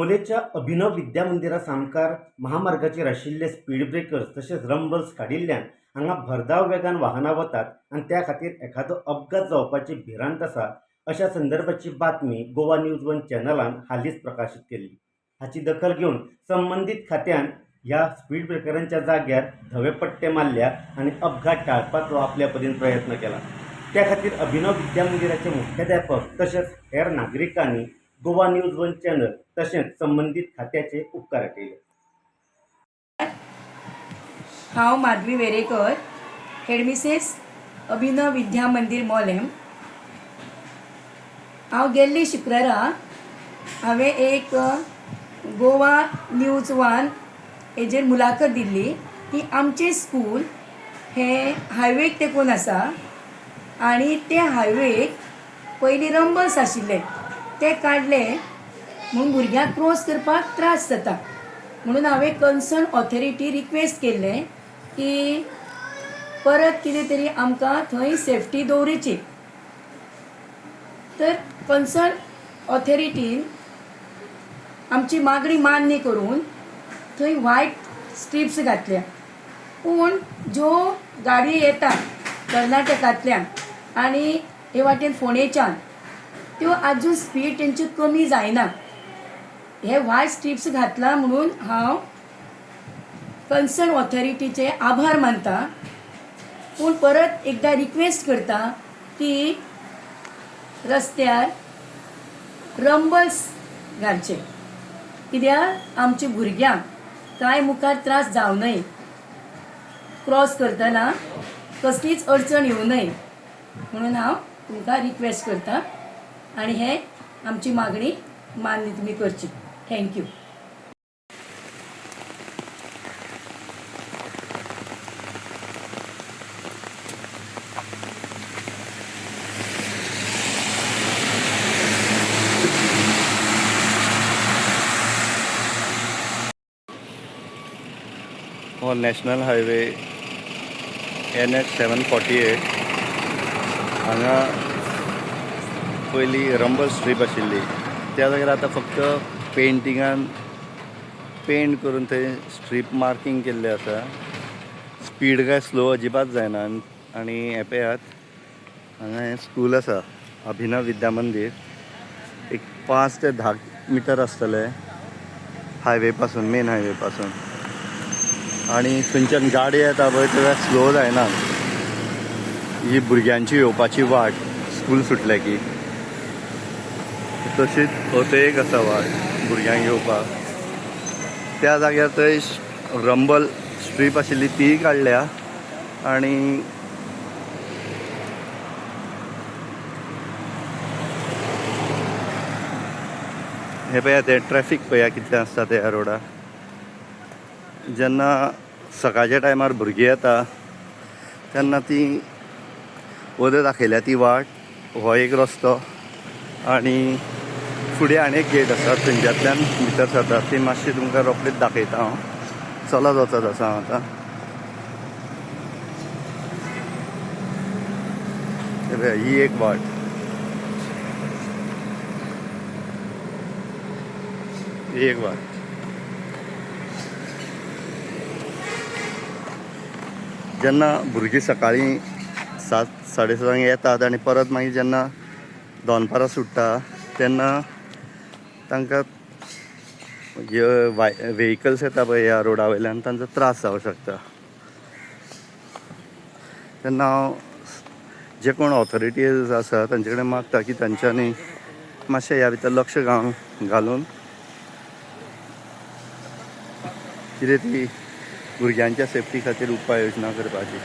मोलेच्या अभिनव विद्या मंदिरा सामकार महामार्गाचेर आशिल्ले स्पीड ब्रेकर्स तशेंच रंबल्स काडिल्ल्यान हांगा भरधाव वेगान वाहनां वतात आनी त्या खातीर एखादो अपघात जावपाची भिरांत आसा अशा संदर्भाची बातमी गोवा न्यूज वन चॅनलान हालींच प्रकाशीत केल्ली हाची दखल घेवन संबंदीत खात्यान ह्या स्पीड ब्रेकरांच्या जाग्यार धवे पट्टे मारल्या आनी अपघात टाळपाचो आपल्या परीन प्रयत्न केला. त्या खातीर अभिनव विद्या मंदिराचे मुख्याध्यापक तशेंच हेर नागरिकांनी गोवा न्यूज वन चॅनल तशेंच संबंदीत खात्याचे उपकार केले. हांव माधवी वेरेकर हेडमिसेस अभिनव विद्या मंदिर मोलेम हांव गेल्ली शुक्रारा हांवें एक गोवा न्यूज वन हेजेर मुलाखत दिल्ली. की आमचें स्कूल हें हायवेक तेकून आसा? आनी ते हायवेक पयलीं रंबल्स आशिल्ले. ते काढले म्हणून भुरग्यांक क्रॉस करपाक त्रास जाता. म्हणून हांवें कन्सर्न ऑथॉरिटी रिक्वेस्ट केल्ले की परत कितें तरी आमकां थंय सेफ्टी दवरची. तर कन्सर्न ऑथॉरिटीन आमची मागणी मान्य करून थंय व्हायट स्ट्रिप्स घातल्या. पूण ज्यो गाडयो येता कर्नाटकांतल्यान आनी हे वाटेन फोंडेच्यान त्यो आजून स्पीड तेंची कमी जायना हे व्हायट स्ट्रिप्स घातला म्हणून हांव कन्सर्न ऑथॉरिटीचे आभार मानता. पूण परत एकदा रिक्वेस्ट करता की रस्त्यार रंबल्स घालचे. कित्याक आमच्या भुरग्यांक कांय मुखार त्रास जावं न्हय क्रॉस करतना कसलीच अडचण येवं न्हय म्हणून हांव तुमकां रिक्वेस्ट करता. आनी हे आमची मागणी मान्य तुम्ही करची. थँक्यू हो national highway N H seven forty eight हांगा पयलीं रंबल स्ट्रीप आशिल्ली त्या जाग्यार आतां फक्त पेंटिंगान पेंट करून थंय स्ट्रीप मार्कींग केल्लें आसा स्पीड काय स्लो अजिबात जायना आनी हे हांगा हें स्कूल आसा अभिनव विद्या मंदीर. एक पांच ते धा मिटर आसतलें हायवे पासून मेन हायवे पासून. आणि थंयच्यान गाडी येता पळय त्यो स्लो जायना ही भुरग्यांची येवपाची वाट स्कूल सुटले की. तशीच होते एक आसा वाट भुरग्यांक येवपाक त्या जाग्यार थंय रंबल स्ट्रीप आशिल्ली ती काडल्या आणि हे पळया ते ट्रॅफीक पळया कितलें आसता त्या रोडार जेन्ना सकाळच्या टायमार भुरगीं येता तेन्ना ती वयर दाखयल्या ती वाट हो एक रस्तो आनी फुडें आनी एक गेट आसा थंयच्यातल्यान भितर सरता ती मातशी तुमकां रोखडीच दाखयता हांव. चलत वचत आसा हांव आतां. ही एक वाट. ही एक वाट. जेन्ना भुरगीं सकाळीं सात साडे सातांक येतात आनी परत मागीर जेन्ना दोनपारां सुट्टा तेन्ना तांकां जे वाय वेहिकल्स येता पळय ह्या रोडा वयल्यान तांचो त्रास जावं शकता. तेन्ना हांव जे कोण ऑथॉरिटीज आसा तांचे कडेन मागता की तांच्यांनी मातशें ह्या भितर लक्ष घालून घालून कितें ती भुरग्यांच्या सेफ्टी खातीर उपाय योजना करपाची.